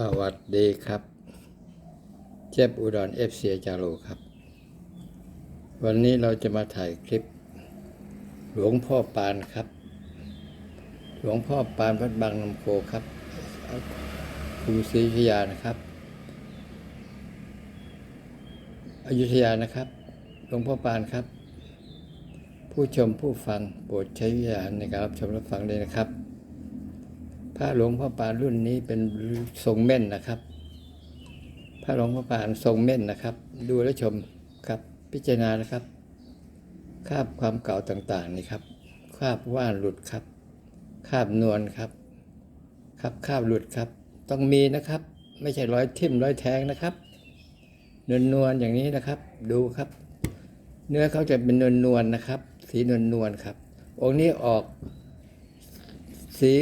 สวัสดีครับ เจ็บอุดรเอฟซีจาโรครับ วันนี้เราจะมาถ่ายคลิป หลวงพ่อปานครับ หลวงพ่อปานวัดบางนำโคครับกรุงศรีอยุธยานะครับอยุธยานะครับ หลวงพ่อปานครับ ผู้ชมผู้ฟังโปรดใช้วิญาณในการรับชมรับฟังด้วยนะครับ พระหลวงพ่อปานรุ่นนี้เป็นทรงเม่นนะครับ พระหลวงพ่อปานทรงเม่นนะครับ ดูและชมครับพิจารณานะครับ คาบความเก่าต่างๆนี่ครับ คาบว่านหลุดครับ คาบนวลครับ ครับคาบหลุดครับ ต้องมีนะครับ ไม่ใช่ร้อยทิ่มร้อยแทงนะครับนวลนวลอย่างนี้นะครับ ดูครับ เนื้อเขาจะเป็นนวลนวลนะครับ สีนวลนวลครับ องค์นี้ออกสี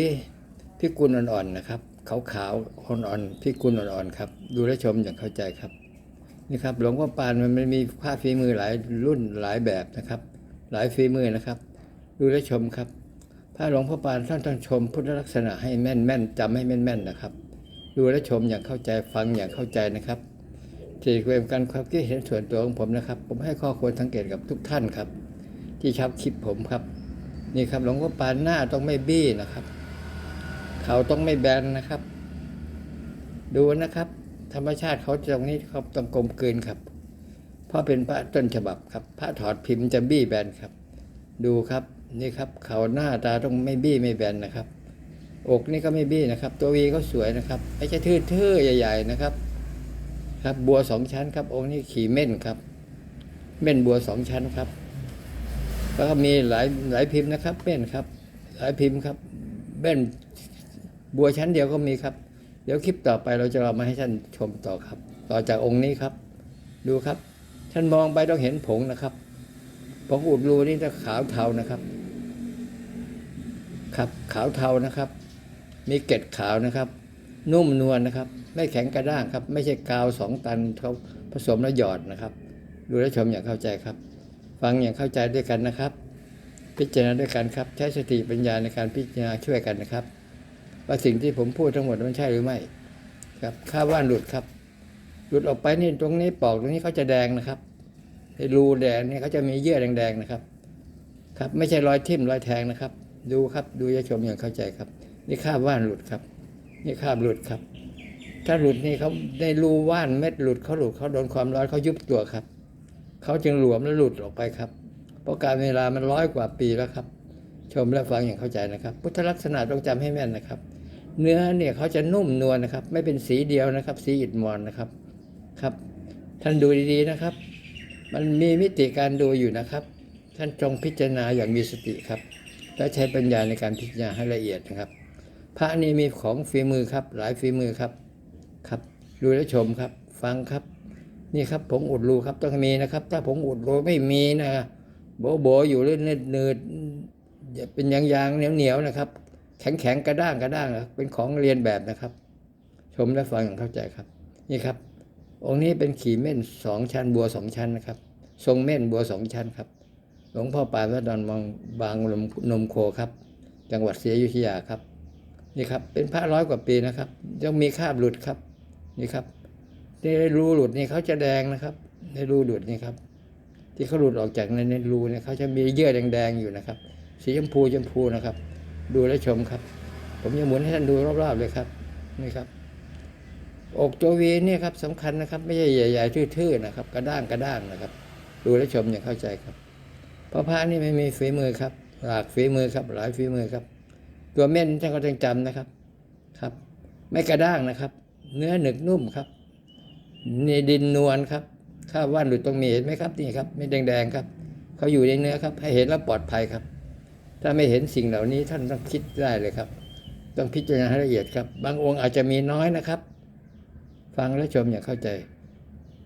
พิกุลอ่อนๆนะครับ ขาวๆอ่อนๆพิกุลอ่อนๆครับ ดูและชมอย่างเข้าใจครับ นี่ครับ หลวงพ่อปานมันมีผ้าฝีมือหลายรุ่นหลายแบบนะครับ หลายฝีมือนะครับ ดูและชมครับพระหลวงพ่อปานท่านต้องชมพุทธลักษณะให้แม่นแม่นๆจำให้แม่นแม่นๆนะครับ ดูและชมอย่างเข้าใจฟังอย่างเข้าใจนะครับที่เป็นการความคิดเห็นส่วนตัวของผมนะครับ ผมให้ข้อควรสังเกตกับทุกท่านครับ ที่ชอบคลิปผมครับ นี่ครับหลวงพ่อปานหน้าต้องไม่บี้นะครับ เขาต้องไม่แบนนะครับ ดูนะครับ ธรรมชาติเขาตรงนี้เขาต้องกลมกลืนครับ เพราะเป็นพระต้นฉบับครับ พระถอดพิมพ์จะบี้แบนครับ ดูครับนี่ครับ เขาหน้าตาต้องไม่บี้ไม่แบนนะครับ อกนี่ก็ไม่บี้นะครับ ตัววีก็สวยนะครับไม่ใช่ทื่อๆใหญ่ ๆนะครับ ครับบัวสองชั้นครับองค์นี้ขี่เม่นครับ เม่นบัวสองชั้นครับแล้วก็มีหลายหลายพิมพ์นะครับเม่นครับ หลายพิมพ์ครับเม่น บัวชั้นเดียวก็มีครับ เดี๋ยวคลิปต่อไปเราจะเอามาให้ท่านชมต่อครับ ต่อจากองค์นี้ครับ ดูครับ ท่านมองไปต้องเห็นผงนะครับผงอุดรูนี่จะขาวเทานะครับ ครับขาวเทานะครับ มีเกล็ดขาวนะครับ นุ่มนวลนะครับ ไม่แข็งกระด้างครับ ไม่ใช่กาวสองตันเขาผสมแล้วหยอดนะครับ ดูและชมอย่างเข้าใจครับ ฟังอย่างเข้าใจด้วยกันนะครับ พิจารณาด้วยกันครับ ใช้สติปัญญาในการพิจารณาช่วยกันนะครับ ว่าสิ่งที่ผมพูดทั้งหมดมันใช่หรือไม่ ครับค่าว่านหลุดครับ หลุดออกไปนี่ตรงนี้ปอกตรงนี้เขาจะแดงนะครับไอ้รูแดงนี่เขาจะมีเยื่อแดงๆนะครับ ครับ ไม่ใช่รอยทิ่มรอยแทงนะครับ ดูครับดูยาชมอย่างเข้าใจครับ นี่ค่าว่านหลุดครับ นี่ค่าบหลุดครับ ถ้าหลุดนี่เขาในรูว่านเม็ดหลุดเขาหลุดเขาโดนความร้อนเขายุบตัวครับเขาจึงหลวมแล้วหลุดออกไปครับ เพราะการเวลามันร้อยกว่าปีแล้วครับ ชมและฟังอย่างเข้าใจนะครับ พุทธลักษณะต้องจำให้แม่นนะครับ เนื้อเนี่ยเขาจะนุ่มนวลนะครับ ไม่เป็นสีเดียวนะครับ สีอิฐมอนนะครับครับ ท่านดูดีๆนะครับ มันมีมิติการดูอยู่นะครับ ท่านจงพิจารณาอย่างมีสติครับ และใช้ปัญญาในการพิจารณาให้ละเอียดนะครับ พระนี่มีของฝีมือครับ หลายฝีมือครับครับ ดูและชมครับ ฟังครับ นี่ครับผงอุดรูครับต้องมีนะครับ ถ้าผงอุดรูไม่มีนะโบโบอยู่เรื่อยเนืด อย่าเป็นยางๆเหนียวๆนะครับ แข็งแข็งๆกระด้างกระด้างนะเป็นของเรียนแบบนะครับ ชมและฟังอย่างเข้าใจครับ นี่ครับ องค์นี้เป็นขีเม่นสองชั้นบัวสองชั้นนะครับ ทรงเม่นบัวสองชั้นครับ หลวงพ่อปานวัดดอนบางบางลมนมโคครับ จังหวัดศรีอยุธยาครับ นี่ครับ เป็นพระร้อยกว่าปีนะครับยังมีคราบหลุดครับ นี่ครับในรูหลุดนี่เขาจะแดงนะครับในรูหลุดนี่ครับ ที่เขาหลุดออกจากในในรูเนี่ยเขาจะมีเยื่อแดงๆอยู่นะครับ สีชมพูชมพูนะครับ ดูและชมครับ ผมจะหมุนให้ท่านดูรอบๆเลยครับนี่ครับ อกตัววีเนี่ยครับสำคัญนะครับ ไม่ใช่ใหญ่ๆทื่อๆนะครับ กระด้างกระด้างนะครับ ดูและชมอย่างเข้าใจครับพระพระนี่ไม่มีฝีมือครับ หลากฝีมือครับ หลายฝีมือครับ ตัวเม่นท่านก็ต้องจำนะครับครับ ไม่กระด้างนะครับ เนื้อหนึกนุ่มครับในดินนวลครับข้าวว่านหลุดตรงมีเห็นไหมครับนี่ครับไม่แดงๆครับเขาอยู่ในเนื้อครับ ให้เห็นแล้วปลอดภัยครับ ถ้าไม่เห็นสิ่งเหล่านี้ท่านต้องคิดได้เลยครับ ต้องพิจารณาให้ละเอียดครับ บางองค์อาจจะมีน้อยนะครับ ฟังและชมอย่างเข้าใจ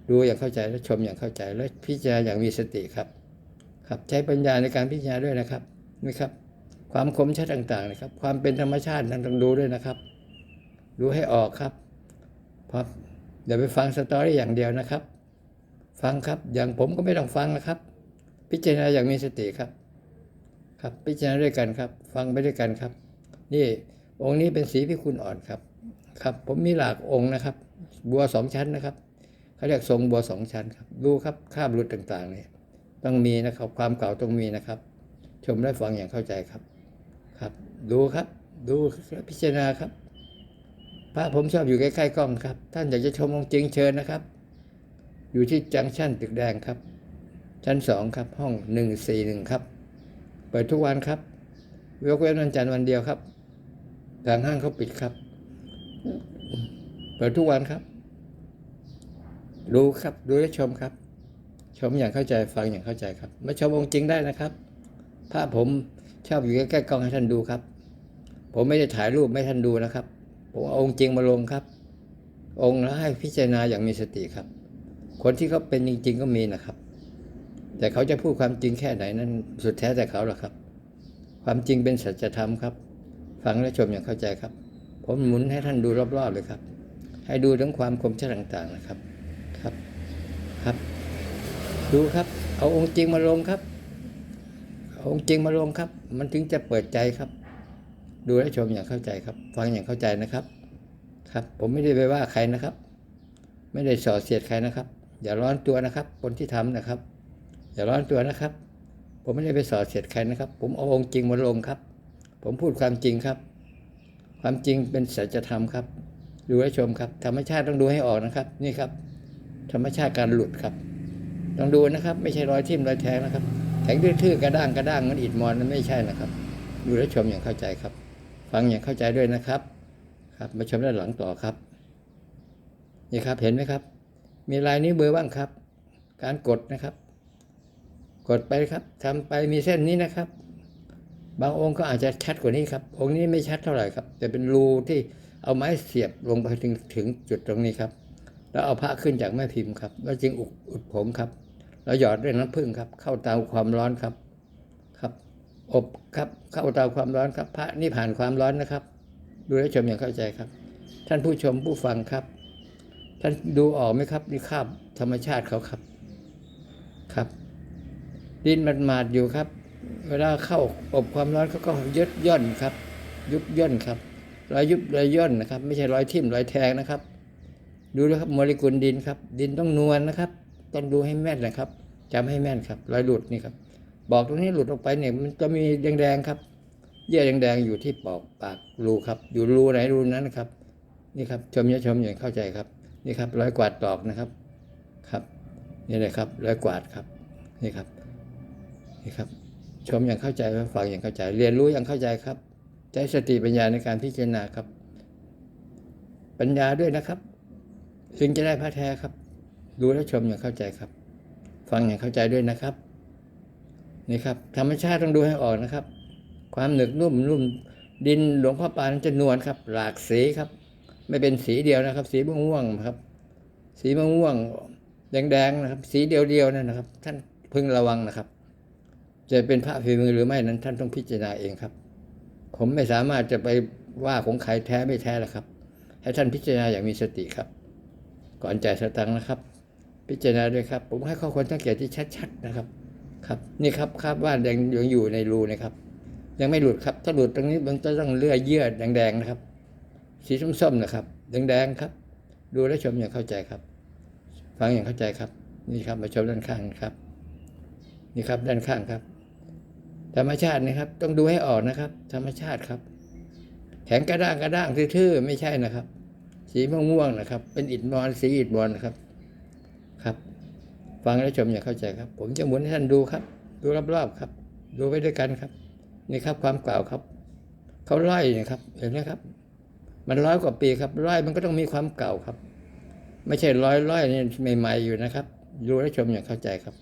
ดูอย่างเข้าใจและชมอย่างเข้าใจ และพิจารณาอย่างมีสติครับ ครับใช้ปัญญาในการพิจารณาด้วยนะครับนี่ครับ ความคมชัดต่างๆนะครับ ความเป็นธรรมชาตินั้นต้องดูด้วยนะครับ ดูให้ออกครับเพราะเดี๋ยวไปฟังสตอรี่อย่างเดียวนะครับ ฟังครับ อย่างผมก็ไม่ต้องฟังนะครับ พิจารณาอย่างมีสติครับ ครับพิจารณาด้วยกันครับ ฟังไปด้วยกันครับ นี่องค์นี้เป็นสีพิคุณอ่อนครับ ครับ ผมมีหลากองค์นะครับ บัวสองชั้นนะครับเขาเรียกทรงบัวสองชั้นครับดูครับคราบรุดต่างๆเนี่ยต้องมีนะครับ ความเก่าต้องมีนะครับ ชมและฟังอย่างเข้าใจครับ ครับ ดูครับ ดูและพิจารณาครับพระผมชอบอยู่ใกล้ๆกล้องครับ ท่านอยากจะชมองค์จริงเชิญนะครับ อยู่ที่จังชั่นตึกแดงครับ ชั้นสองครับ ห้องหนึ่งสี่หนึ่งครับ เปิดทุกวันครับยกเว้นวันจันทร์วันเดียวครับทางห้างเขาปิดครับ เปิดทุกวันครับ ดูครับ ดูและชมครับ ชมอย่างเข้าใจฟังอย่างเข้าใจครับ มาชมองค์จริงได้นะครับภาพผมชอบอยู่ใกล้ๆกล้องให้ท่านดูครับ ผมไม่ได้ถ่ายรูปไม่ท่านดูนะครับ ผมเอาองค์จริงมาลงครับ องค์แล้วให้พิจารณาอย่างมีสติครับ คนที่เขาเป็นจริง ๆ ก็มีนะครับ แต่เขาจะพูดความจริงแค่ไหนนั้นสุดแท้แต่เขาหรอกครับ ความจริงเป็นสัจธรรมครับ ฟังและชมอย่างเข้าใจครับ ผมหมุนให้ท่านดูรอบๆเลยครับ ให้ดูถึงความคมชัดต่างๆนะครับ ครับ ครับ ดูครับ เอาองค์จริงมาลงครับเอาองค์จริงมาลงครับ มันถึงจะเปิดใจครับ ดูและชมอย่างเข้าใจครับ ฟังอย่างเข้าใจนะครับ ครับ ผมไม่ได้ไปว่าใครนะครับ ไม่ได้ส่อเสียดใครนะครับ อย่าร้อนตัวนะครับ คนที่ทำนะครับ อย่าร้อนตัวนะครับ ผมไม่ได้ไปส่อเสียดใครนะครับ ผมเอาองค์จริงมาลงครับ ผมพูดความจริงครับ ความจริงเป็นสัจธรรมครับ ดูให้ชมครับ ธรรมชาติต้องดูให้ออกนะครับ นี่ครับ ธรรมชาติการหลุดครับต้องดูนะครับ ไม่ใช่รอยทิ่มรอยแทงนะครับแข็งทื่อๆกระด้างกระด้างมันอิดมอนนั้นไม่ใช่นะครับ ดูและชมอย่างเข้าใจครับ ฟังอย่างเข้าใจด้วยนะครับ ครับมาชมด้านหลังต่อครับนี่ครับเห็นไหมครับ มีลายนิ้วมือบ้างครับ การกดนะครับ กดไปครับทำไปมีเส้นนี้นะครับ บางองค์ก็อาจจะชัดกว่านี้ครับ องค์นี้ไม่ชัดเท่าไหร่ครับแต่เป็นรูที่เอาไม้เสียบลงไปถึงถึงจุดตรงนี้ครับ แล้วเอาพระขึ้นจากแม่พิมพ์ครับ แล้วจึงอุดผมครับ แล้วหยอดด้วยน้ำผึ้งครับ เข้าเตาความร้อนครับครับ อบครับเข้าเตาความร้อนครับ พระนี่ผ่านความร้อนนะครับ ดูและชมอย่างเข้าใจครับ ท่านผู้ชมผู้ฟังครับ ท่านดูออกไหมครับนี่คาบธรรมชาติเขาครับครับ ดินมันมาดอยู่ครับ เวลาเข้าอบความร้อนเขาก็ยึดย่นครับ ยุบย่นครับรอยยุบรอยย่นนะครับ ไม่ใช่รอยทิ่มรอยแทงนะครับ ดูนะครับโมเลกุลดินครับ ดินต้องนวลนะครับ ต้องดูให้แม่นนะครับจำให้แม่นครับรอยหลุดนี่ครับ บอกตรงนี้หลุดออกไปเนี่ยมันจะมีแดงๆครับเยื่อแดงๆอยู่ที่ปอกปากรูครับ อยู่รูไหนรูนั้นนะครับ นี่ครับชมอย่าชมอย่างเข้าใจครับ นี่ครับรอยกวาดตอกนะครับครับนี่เลยครับรอยกวาดครับนี่ครับ นี่ครับชมอย่างเข้าใจฟังอย่างเข้าใจ เรียนรู้อย่างเข้าใจครับ ใช้สติปัญญาในการพิจารณาครับ ปัญญาด้วยนะครับถึงจะได้พระแท้ครับ ดูและชมอย่างเข้าใจครับ ฟังอย่างเข้าใจด้วยนะครับนี่ครับ ธรรมชาติต้องดูให้ออกนะครับ ความหนึกนุ่มนุ่มดินหลวงพ่อปานจะนวลครับ หลากสีครับ ไม่เป็นสีเดียวนะครับ สีม่วงๆครับ สีม่วงๆแดงๆนะครับ สีเดียวๆนั่นนะครับ ท่านพึงระวังนะครับ จะเป็นพระฝีมือหรือไม่นั้นท่านต้องพิจารณาเองครับ ผมไม่สามารถจะไปว่าของใครแท้ไม่แท้หรอกครับ ให้ท่านพิจารณาอย่างมีสติครับ ก่อนจ่ายสตังค์นะครับ พิจารณาด้วยครับ ผมให้ข้อควรสังเกตที่ชัดๆนะครับ ครับ นี่ครับคราบว่ายังยังอยู่ในรูนะครับ ยังไม่หลุดครับ ถ้าหลุดตรงนี้มันจะต้องเลื่อยเยื่อแดงๆนะครับ สีส้มๆนะครับแดงๆครับ ดูและชมอย่างเข้าใจครับ ฟังอย่างเข้าใจครับ นี่ครับมาชมด้านข้างครับ นี่ครับด้านข้างครับ ธรรมชาตินะครับ ต้องดูให้ออกนะครับ ธรรมชาติครับ แข็งกระด้างกระด้างทื่อๆไม่ใช่นะครับ สีม่วงๆนะครับ เป็นอิฐมอนสีอิฐมอนนะครับ ครับ ฟังและชมอย่างเข้าใจครับ ผมจะหมุนให้ท่านดูครับ ดูรอบๆครับ ดูไปด้วยกันครับ นี่ครับความกล่าวครับเขาไล่นะครับเห็นไหมครับ มันร้อยกว่าปีครับร้อยมันก็ต้องมีความเก่าครับ ไม่ใช่ร้อยร้อยนี่ใหม่ ๆอยู่นะครับ ดูและชมอย่างเข้าใจครับ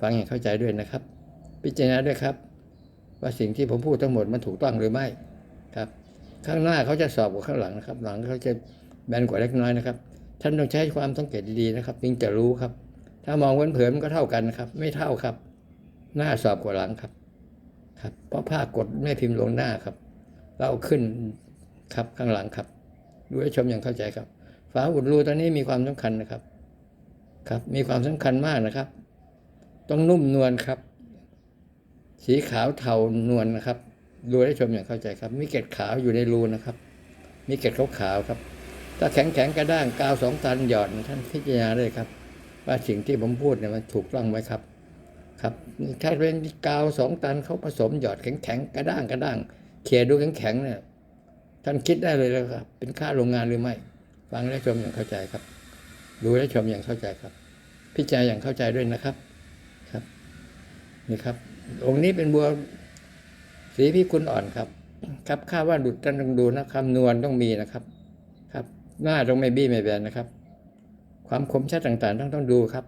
ฟังอย่างเข้าใจด้วยนะครับ พิจารณาด้วยครับ ว่าสิ่งที่ผมพูดทั้งหมดมันถูกต้องหรือไม่ครับ ข้างหน้าเขาจะสอบกว่าข้างหลังนะครับ หลังเขาจะแบนกว่าเล็กน้อยนะครับ ท่านต้องใช้ความสังเกตดีๆนะครับจึงจะรู้ครับ ถ้ามองเผินๆมันก็เท่ากันนะครับ ไม่เท่าครับ หน้าสอบกว่าหลังครับ ครับ เพราะผ้ากดแม่พิมพ์ลงหน้าครับ เราขึ้นครับข้างหลังครับดูให้ชมอย่างเข้าใจครับฝาอุดรูตัวนี้มีความสำคัญนะครับ ครับ มีความสำคัญมากนะครับ ต้องนุ่มนวลครับ สีขาวเทานวลนะครับ ดูให้ชมอย่างเข้าใจครับ มีเกล็ดขาวอยู่ในรูนะครับ มีเกล็ดขาวๆครับ ถ้าแข็งแข็งกระด้างกาวสองตันหยอดท่านพิจารณาเลยครับ ว่าสิ่งที่ผมพูดเนี่ยมันถูกต้องไหมครับ ครับถ้าเป็นกาวสองตันเขาผสมหยอดแข็งแข็งกระด้างกระด้างเขี่ยดูแข็งแข็งเนี่ยท่านคิดได้เลยแล้วครับ เป็นค่าโรงงานหรือไม่ฟังและชมอย่างเข้าใจครับ ดูและชมอย่างเข้าใจครับ พิจารณาอย่างเข้าใจด้วยนะครับครับ นี่ครับ องค์นี้เป็นบัวสีพิกุลอ่อนครับ ครับค่าว่าดุดท่านต้องดูนะคำนวณต้องมีนะครับ ครับ หน้าต้องไม่บี้ไม่แบนนะครับ ความคมชัดต่างๆ ต้องต้องดูครับ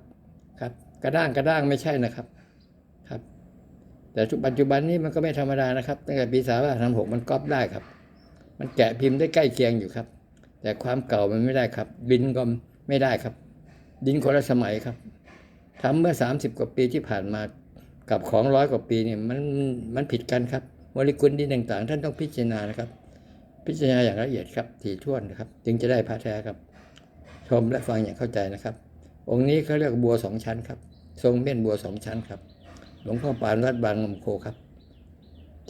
ครับ กระด้างกระด้างไม่ใช่นะครับ ครับ แต่ปัจจุบันนี้มันก็ไม่ธรรมดานะครับตั้งแต่ปีสามทำหกมันก๊อปได้ครับ มันแกะพิมพ์ได้ใกล้เคียงอยู่ครับ แต่ความเก่ามันไม่ได้ครับดินก็ไม่ได้ครับ ดินคนละสมัยครับทำเมื่อสามสิบกว่าปีที่ผ่านมา กับของร้อยกว่าปีเนี่ยมันมันผิดกันครับโมเลกุลดินต่างๆ ท่านต้องพิจารณานะครับ พิจารณาอย่างละเอียดครับถี่ถ้วนนะครับ จึงจะได้พระแท้ครับ ชมและฟังอย่างเข้าใจนะครับ องค์นี้เขาเรียกบัวสองชั้นครับ ทรงเม่นบัวสองชั้นครับ หลวงพ่อปานวัดบางลำโคครับ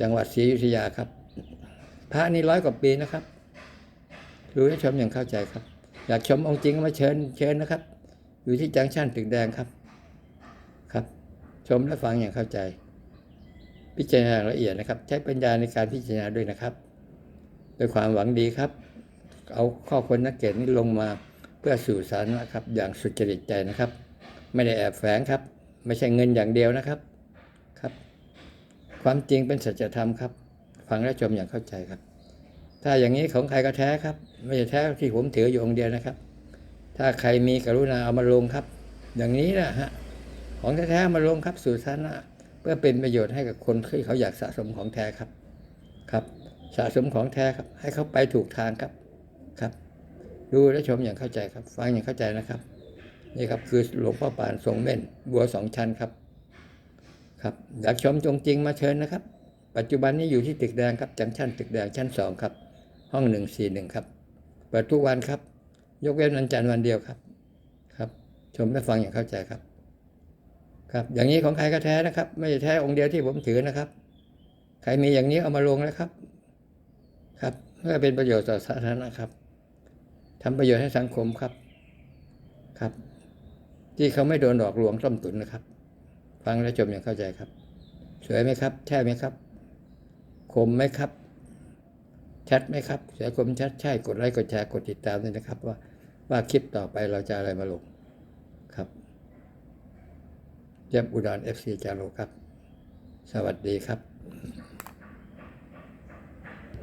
จังหวัดศรีอยุธยาครับ พระนี่ร้อยกว่าปีนะครับรู้ให้ชมอย่างเข้าใจครับ อยากชมองค์จริงก็มาเชิญเชิญนะครับ อยู่ที่จังชั่นตึกแดงครับครับ ชมและฟังอย่างเข้าใจ พิจารณาละเอียดนะครับ ใช้ปัญญาในการพิจารณาด้วยนะครับด้วยความหวังดีครับ เอาข้อคนนักเกตนี้ลงมาเพื่อสื่อสารนะครับ อย่างสุจริตใจนะครับ ไม่ได้แอบแฝงครับ ไม่ใช่เงินอย่างเดียวนะครับครับ ความจริงเป็นสัจธรรมครับ ฟังและชมอย่างเข้าใจครับ ถ้าอย่างนี้ของใครก็แท้ครับ ไม่ใช่แท้ที่ผมถืออยู่องเดียวนะครับ ถ้าใครมีกรุณาเอามาลงครับ อย่างนี้นะฮะ ของแท้ๆมาลงครับสู่สาธารณะเพื่อเป็นประโยชน์ให้กับคนที่เขาอยากสะสมของแท้ครับ ครับสะสมของแท้ครับ ให้เขาไปถูกทางครับครับ ดูและชมอย่างเข้าใจครับ ฟังอย่างเข้าใจนะครับ นี่ครับคือหลวงพ่อปานทรงเม่น บัวสองชั้นครับ ครับอยากชมจงจริงมาเชิญนะครับ ปัจจุบันนี้อยู่ที่ตึกแดงครับจังชั้นตึกแดงชั้นสองครับ ห้องหนึ่งสี่หนึ่งครับเปิดทุกวันครับ ยกเว้นวันจันทร์วันเดียวครับ ครับ ชมและฟังอย่างเข้าใจครับ ครับอย่างนี้ของใครก็แท้นะครับ ไม่ใช่แท้องค์เดียวที่ผมถือนะครับ ใครมีอย่างนี้เอามาลงแล้วครับ ครับเพื่อเป็นประโยชน์ต่อสาธารณะครับทำประโยชน์ให้สังคมครับครับ ที่เขาไม่โดนหลอกลวงต้มตุ๋นนะครับ ฟังและชมอย่างเข้าใจครับ สวยไหมครับใช่ไหมครับ คมไหมครับ ชัดไหมครับสวยคมชัดใช่กดไลค์กดแชร์กดติดตามด้วยนะครับ ว่าว่าคลิปต่อไปเราจะอะไรมาลงครับ เยี่ยมอุดรเอฟซีจาโรครับ สวัสดีครับ